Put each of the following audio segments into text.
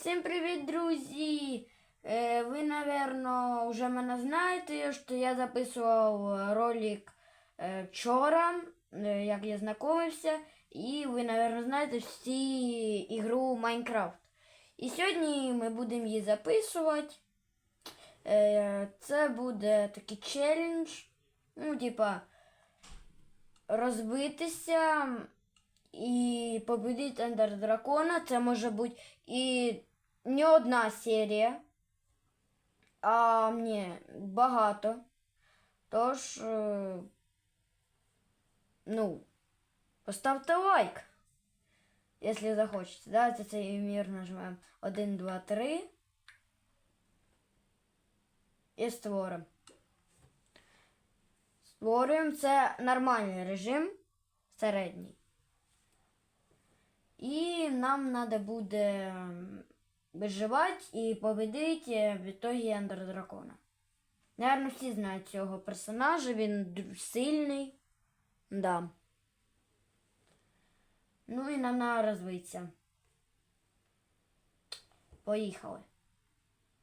Всім привіт, друзі! Е, Ви, напевно, вже мене знаєте, що я записував ролик е, вчора, е, як я знайомився, і ви, напевно, знаєте всі ігру Майнкрафт. І сьогодні ми будемо її записувати. Це буде такий челендж. Ну, типа, розбитися і победити Ендер Дракона. Це може бути і не одна серія, а ні, багато. Тож, е, ну, поставте лайк, якщо захочете. Давайте цей мір нажмемо 1, 2, 3. І створимо. Створюємо це нормальний режим, середній. І нам треба буде виживати і победити в ітогі Ендер Дракона. Наверно, всі знають цього персонажа, він сильний. Да. Ну і нам треба розвитися. Поїхали.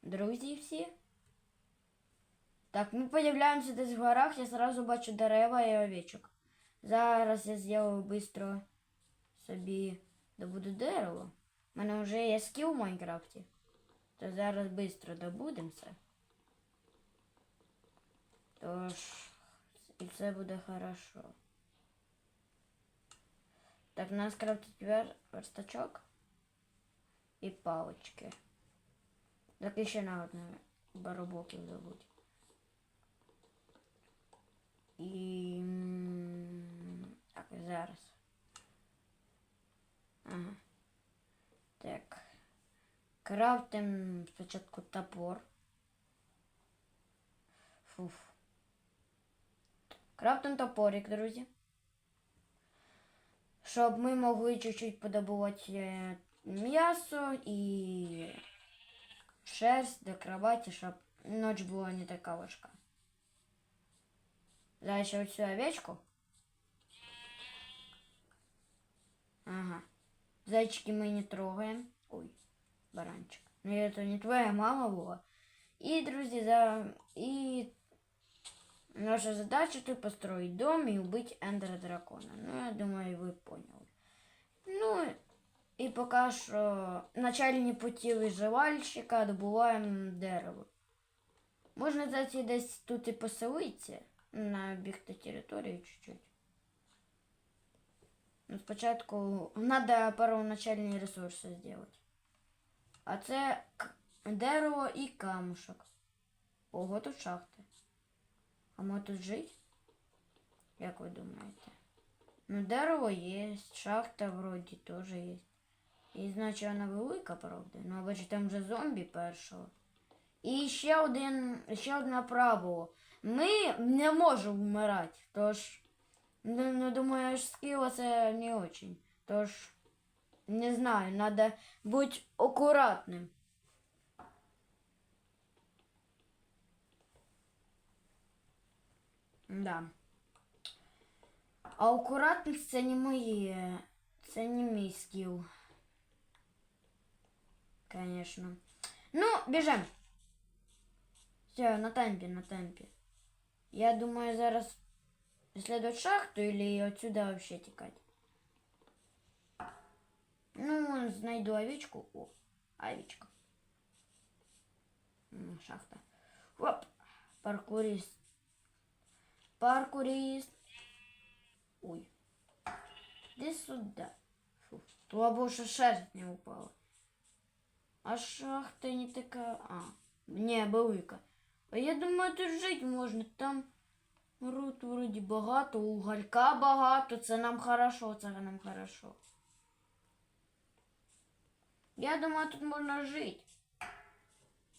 Друзі всі. Так, ми появляємося десь в горах, я сразу бачу дерева і овечок. Зараз я зроблю швидко собі добуду дерево. У мене вже є скіл в Майнкрафті. То зараз швидко добудемо це. Тож, і все буде хорошо. Так, нас крафтить вер... верстачок і палочки. Так ще на одне барабоків забудь. І так, зараз. Ага. Так. Крафтим спочатку топор. Фуф. Крафтим топорик, друзі. Щоб ми могли чуть-чуть подобувати е, м'ясо і шерсть до кроваті, щоб ніч була не така важка. Ще оцю овечку. Ага. Зайчики мы не трогаем. Ой, баранчик. Ну это не твоя мама была. И, друзья, за... и наша задача тут построить дом и убить Эндера Дракона. Ну, я думаю, вы поняли. Ну, і поки що начальні путі виживальщика добуваємо дерево. Можна зайти десь тут і поселитися, на об'єкти території чуть-чуть. Ну, спочатку треба первоначальні ресурси зробити. А це дерево і камушок. Ого, тут шахти. А ми тут жити? Як ви думаєте? Ну, дерево є, шахта вроді теж є. І значить вона велика, правда. Ну, або ж там вже зомбі першого. І ще один, ще одна правило. Ми не можемо вмирати, тож. Ну, ну думаю, скилла це не очень. Тож, не знаю, надо бути акуратним. Да. А акуратність це не моє. Це не мій скіл. Конечно. Ну, біжем. Все, на темпі, на темпі. Я думаю, зараз исследовать шахту или отсюда вообще текать? Ну, найду овечку. О, овечка. Шахта. Оп. Паркурист. Паркурист. Ой. Иди сюда. Фу. Тула больше шерсть не упала. А шахта не такая... А, не, велика. А я думаю, тут жить можно. Там Рут вроді багато, уголька багато, це нам хорошо, це нам хорошо. Я думаю, тут можна жити.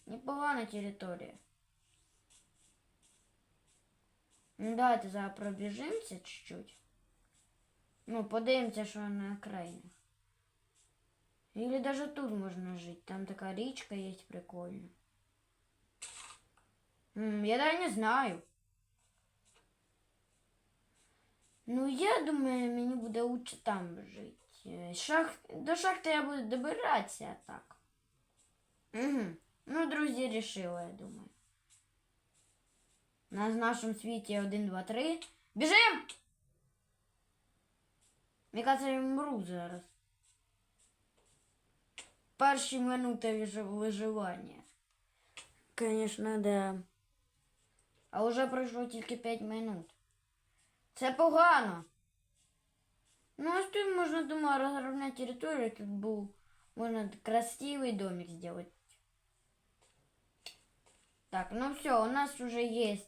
Непогана територія. Ну, давайте зараз пробіжимося чуть-чуть. Ну, подивимося, що на окраїнах. Или даже тут можна жити. Там така річка є прикольна. М, Я даже не знаю. Ну, я думаю, мені буде лучше там жити. Шах... До шахти я буду добиратися, а так. Угу. Ну, друзі, рішили, я думаю. На нашому світі 1, 2, 3. Біжим! Мені кажется, я вмру зараз. Перші минути вижи- виживання. Конечно, да. А вже пройшло тільки 5 минут. Це погано. Ну, ось тут можна, думаю, розробляти територію. Тут був можна красивий домик зробити. Так, ну все, у нас вже є,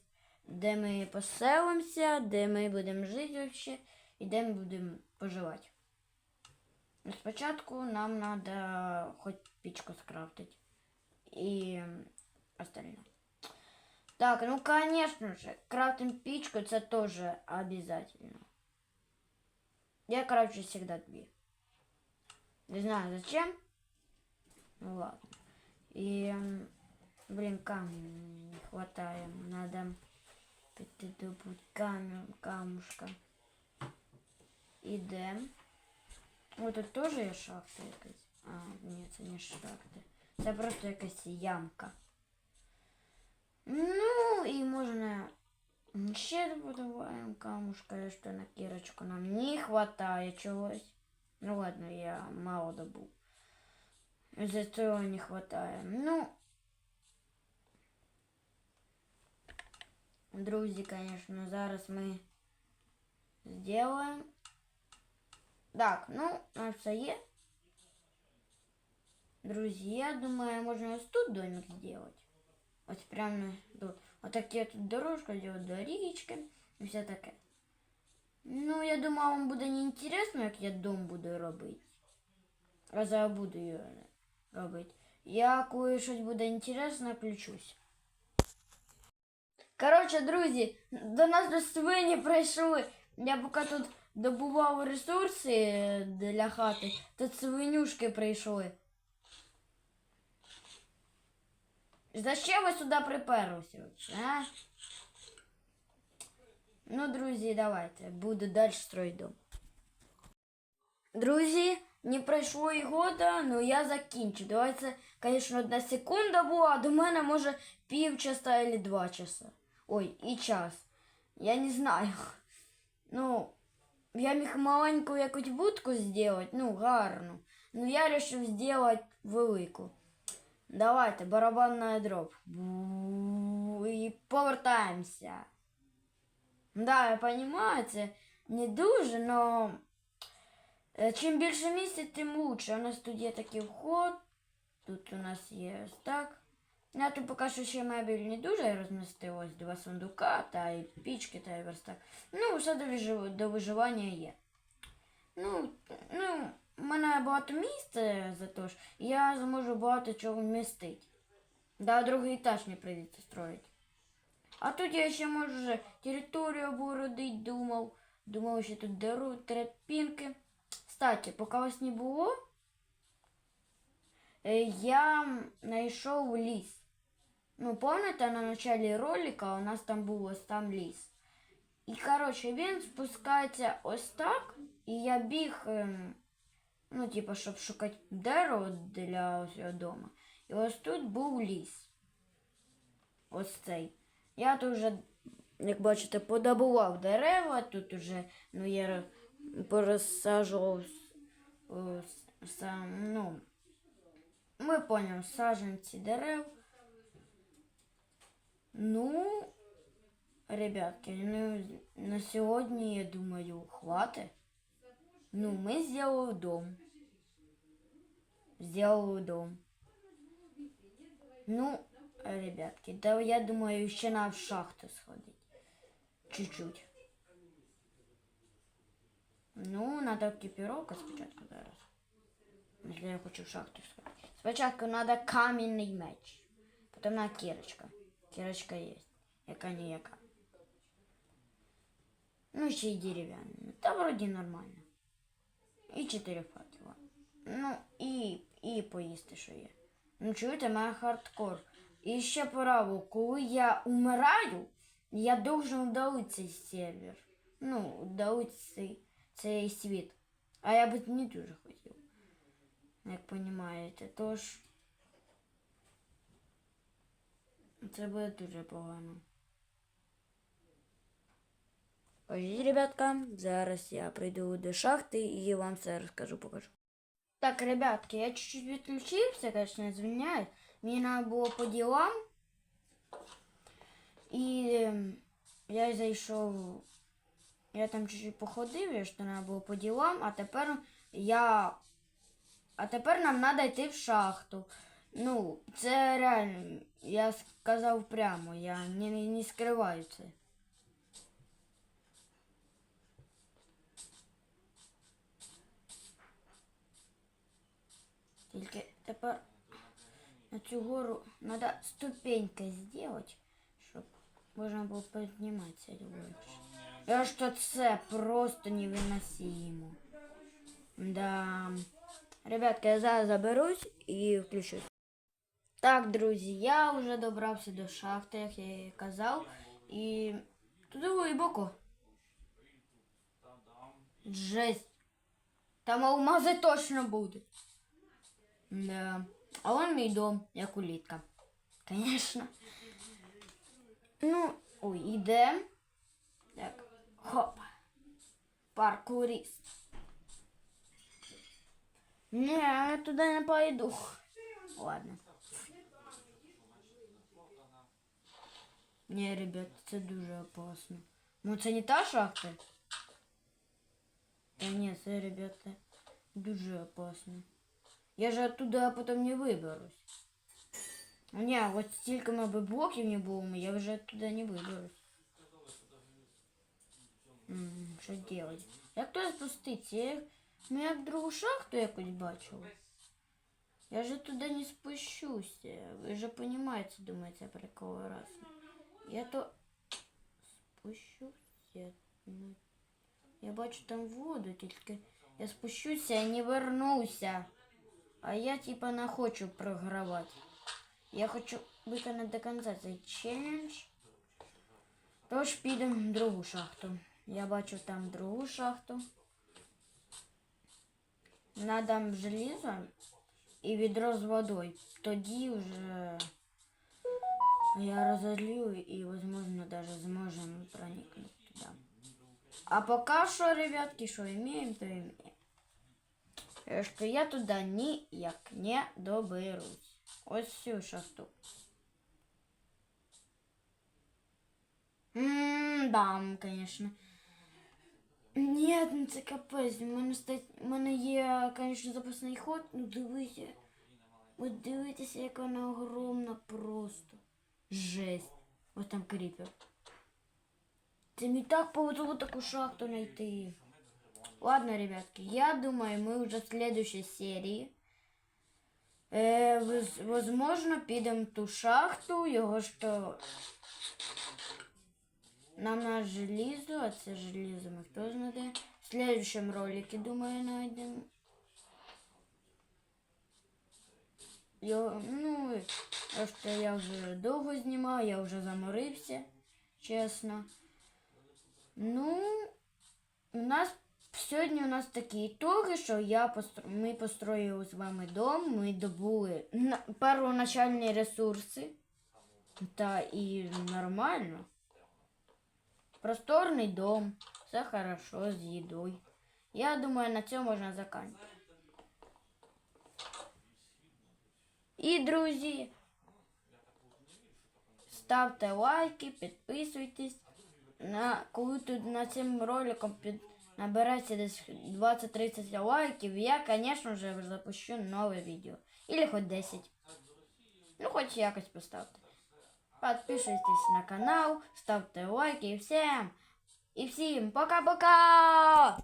де ми поселимося, де ми будемо жити вообще, і де ми будемо поживати. Ну, спочатку нам треба хоч пічку скрафтити. І м, остальне. Так, ну конечно же, крафтим печку, это тоже обязательно. Я крафчу всегда две. Не знаю зачем. Ну ладно. И, м, блин, камня мне не хватает. Надо піти добуть камень, камушка. Ідем. О, тут теж є шахта якась. А, ні, це не шахта. Це просто якась ямка. ще добуваємо камушка, що на кірочку нам не хватає чогось. Ну ладно, я мало добув. Из-за цього не хватає. Ну, друзі, конечно, зараз ми сделаем. Так, ну, у нас все є. Друзі, я думаю, можна ось тут домик сделать. Ось прямо тут. Отак я тут дорожку делаю до річки і все таке. Ну, я думаю, вам буде не інтересно, як я дом буду робити. А зараз буду його робити. Я коли щось буде інтересно, включусь. Коротше, друзі, до нас до свині прийшли. Я поки тут добував ресурси для хати, тут свинюшки прийшли. Зачем ви сюди приперлися? А? Ну, друзі, давайте. Буду далі строїти дом. Друзі, не пройшло і года, но я закінчу. Давайте, звісно, одна секунда була, а до мене може пів часа або два часа. Ой, і час. Я не знаю. Ну, я міг маленьку якусь будку зробити, ну, гарну. Ну, я вирішив зробити велику. Давайте, барабанна дроп. Бу- І повертаємося. Да, я понимаю, це не дуже, но е, чим більше місця, тим лучше. У нас тут є такий вход. Тут у нас є ось так. Я тут поки що ще мебель не дуже розмістив. Ось два сундука, та і пічки, та і верстак. Ну, все до виживання є. Ну, ну, у мене багато місця за то ж, я зможу багато чого вмістити. Да, другий етаж не прийдеться строїти. А тут я ще можу вже територію обгородити, думав. Думав, що тут деру тропінки. Кстати, поки вас не було, е, я знайшов ліс. Ну, пам'ятаєте, на початку ролика у нас там був ось там ліс. І, коротше, він спускається ось так, і я біг, ем, ну, типу, щоб шукати дерево для ось дому. І ось тут був ліс. Ось цей. Я тут вже, як бачите, подобував дерева, тут уже, ну, я ро- порозсаджував сам, ну, ми поняли, саджанці дерев. Ну, ребятки, ну, на сьогодні, я думаю, хватить. Ну, ми зробили дом. Зробили дом. Ну, ребятки, да я думаю, ще на в шахту сходить. Чуть-чуть. Ну, надо екіпіровка спочатку зараз. Якщо я хочу в шахту сходити. Спочатку надо камінний меч. Потім на кірочка. Кірочка є. Яка ніяка. Ну, ще й дерев'яна. Та вроді нормально. І чотири факела. Ну, і, і поїсти, що є. Ну, чуєте, мене хардкор. І ще право, коли я умираю, я должен удалити цей сервер. Ну, удалити цей, цей світ. А я би не дуже хотів. Як розумієте, тож. Це буде дуже погано. Ось, ребятка, зараз я прийду до шахти і вам все розкажу, покажу. Так, ребятки, я чуть-чуть відключився, конечно, звиняюсь. Мені треба було по ділам. І ем, я зайшов. Я там чуть-чуть походив, я що треба було по ділам, а тепер я. А тепер нам треба йти в шахту. Ну, це реально, я сказав прямо, я не, не скриваю це. Тільки тепер на цю гору треба ступеньки зробити, щоб можна було підніматися легше. Я що це просто невиносимо. Да. Ребятки, я зараз заберусь і включусь. Так, друзі, я вже добрався до шахти, як я і казав. І туди глибоко. Жесть. Там алмази точно будуть. Да. А вон мій дом, як улітка. Конечно. Ну, ой, ідем. Так. Хоп. Паркурист. Не, я туди не пойду. Ладно. Не, ребят, це дуже опасно. Ну це не та шахта? Та ні, це, ребята, дуже опасно. Я же оттуда потом не виберусь. Ні, от стільки би блоків не було, я вже оттуда не виберусь. М, Що делать? Як то спуститься? Я, ну, як другу шахту якось бачила. Я же туда не спущуся. Ви же понимаете, думаете, прикол раз. Я то спущуся. Ну, Я бачу там воду, тільки я спущуся і не вернуся. А я типа не хочу програвати. Я хочу виконати до кінця цей челендж. Тож підемо в другу шахту. Я бачу там другу шахту. Надам желізо і відро з водою. Тоді вже я розолью і, возможно, даже зможемо проникнути туди. А пока що, ребятки, що имеем, то имеем. Е, Що я туди ніяк не доберусь. Ось всю шахту. Ммм, да, конечно. Ні, ну це капець. У мене, ста- у мене є, конечно, запасний ход, ну дивіться. От дивіться, як вона огромна просто. Жесть. Ось там кріпер. Це мені так повезло таку шахту знайти. Ладно, ребятки, я думаю, мы уже в следующей серии. Э, возможно, підемо ту шахту, його що нам на желізо, а це желізо ми хто знає. В следующем ролике, думаю, найдемо. Його, ну, то, що я вже довго знімав, я вже заморився, чесно. Ну, у нас сьогодні у нас такі ітоги, що я постро... ми построїли з вами дом, ми добули на... первоначальні ресурси. Та і нормально. Просторний дом, все хорошо з їдою. Я думаю, на цьому можна закінчити. І, друзі, ставте лайки, підписуйтесь. На, коли тут на цим роликом під, набереться десь 20-30 лайків, я, звісно же, запущу нове відео. Или хоч 10. Ну, хоч якось поставте. Підписуйтесь на канал, ставте лайки і всім. І всім пока-пока!